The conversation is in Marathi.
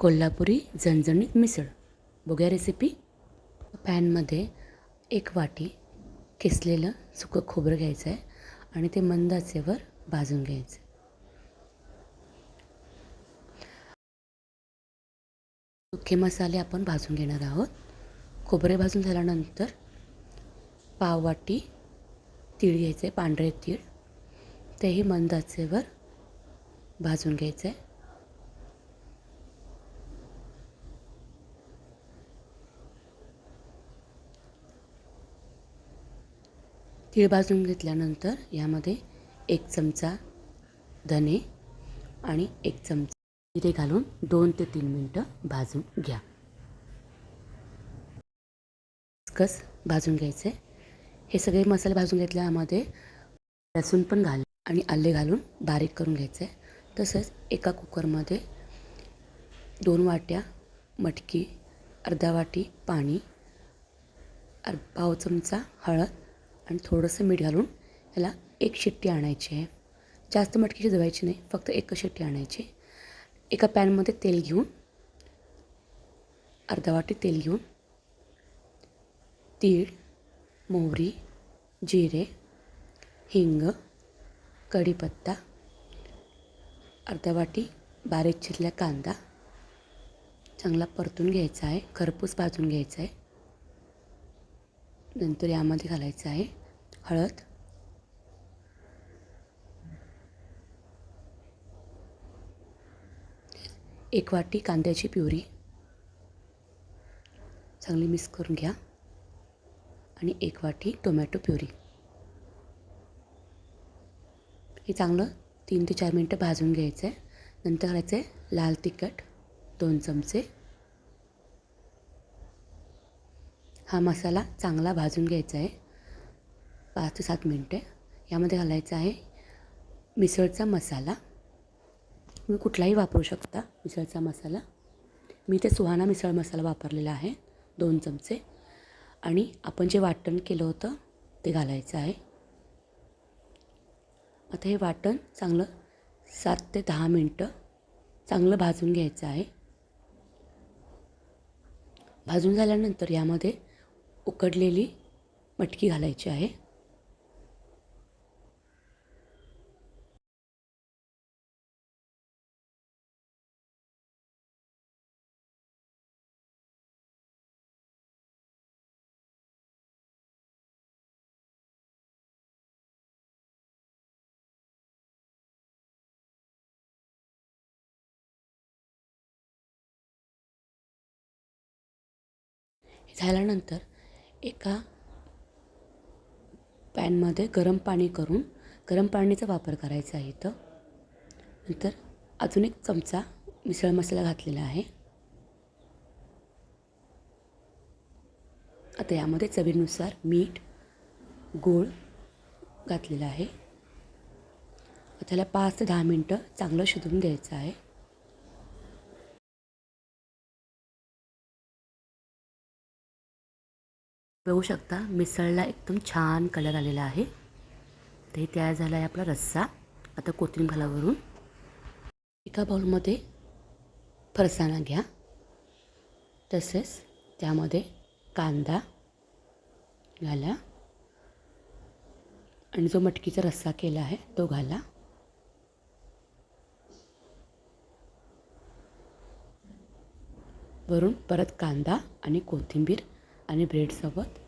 कोल्हापुरी झणझणीत मिसळ. बघूया रेसिपी पॅनमध्ये एक वाटी किसलेलं सुकं खोबरं घ्यायचं आहे आणि ते मंद आचेवर भाजून घ्यायचं सुके मसाले आपण भाजून घेणार आहोत. खोबरे भाजून झाल्यानंतर पाव वाटी तीळ घ्यायचे आहे पांढरे तीळ. तेही मंद आचेवर भाजून घ्यायचं आहे तीळ भाजून घेतल्यानंतर यामध्ये एक चमचा धने आणि एक चमचा जिरे घालून दोन ते तीन मिनटं भाजून घ्या. खसखस भाजून घ्यायचे. हे सगळे मसाले भाजून घेतल्यामध्ये लसूण पण घाल आणि आले घालून बारीक करून घ्यायचं. आहे तसंच एका कुकरमध्ये दोन वाट्या मटकी अर्धा वाटी पाणी अर् पाव चमचा हळद आणि थोडंसं मीठ घालून ह्याला एक शिट्टी आणायची आहे. जास्त मटकी शिजवायची नाही फक्त एक शिट्टी आणायची एका पॅनमध्ये तेल घेऊन अर्धा वाटी तेल घेऊन तीळ मोहरी जिरे हिंग कढीपत्ता अर्धा वाटी बारीक चिरल्या कांदा चांगला परतून घ्यायचा आहे खरपूस भाजून घ्यायचा आहे. नंतर यामध्ये घालायचं आहे हळद. एक वाटी कांद्याची प्युरी. चांगली मिक्स करून घ्या. आणि एक वाटी टोमॅटो प्युरी. हे चांगलं तीन ते चार मिनटं भाजून घ्यायचं आहे नंतर घालायचं आहे लाल तिखट दोन चमचे. हा मसाला चांगला भाजून घ्यायचा आहे. पाच ते सात मिनटे. यामध्ये घालायचा आहे मिसळचा मसाला. तुम्ही कुठलाही वापरू शकता मिसळचा मसाला. मी ते सुहाना मिसळ मसाला वापरलेला आहे दोन चमचे. आणि आपण जे वाटण केलं होतं ते घालायचं आहे. आता हे वाटण चांगलं सात ते दहा मिनटं चांगलं भाजून घ्यायचं आहे. भाजून झाल्यानंतर यामध्ये उकडलेली मटकी घालायची आहे. झाल्यानंतर एका पॅनमध्ये गरम पाणी करून गरम पाणीचा वापर करायचा आहे इथं. नंतर अजून एक चमचा मिसळ मसाला घातलेला आहे. आता यामध्ये चवीनुसार मीठ गूळ घातलेलं आहे. त्याला पाच ते दहा मिनटं चांगलं शिजवून द्यायचं आहे. बघू शकता मिसळला एकदम छान कलर आलेला आहे. ते तयार झाला आहे आपला रस्सा. आता कोथिंबीर घालावरून एका बाउलमध्ये फरसाणा घ्या. तसेच त्यामध्ये कांदा घाला. आणि जो मटकीचा रस्सा केला आहे तो घाला. वरून परत कांदा आणि कोथिंबीर आणि ब्रेडसोबत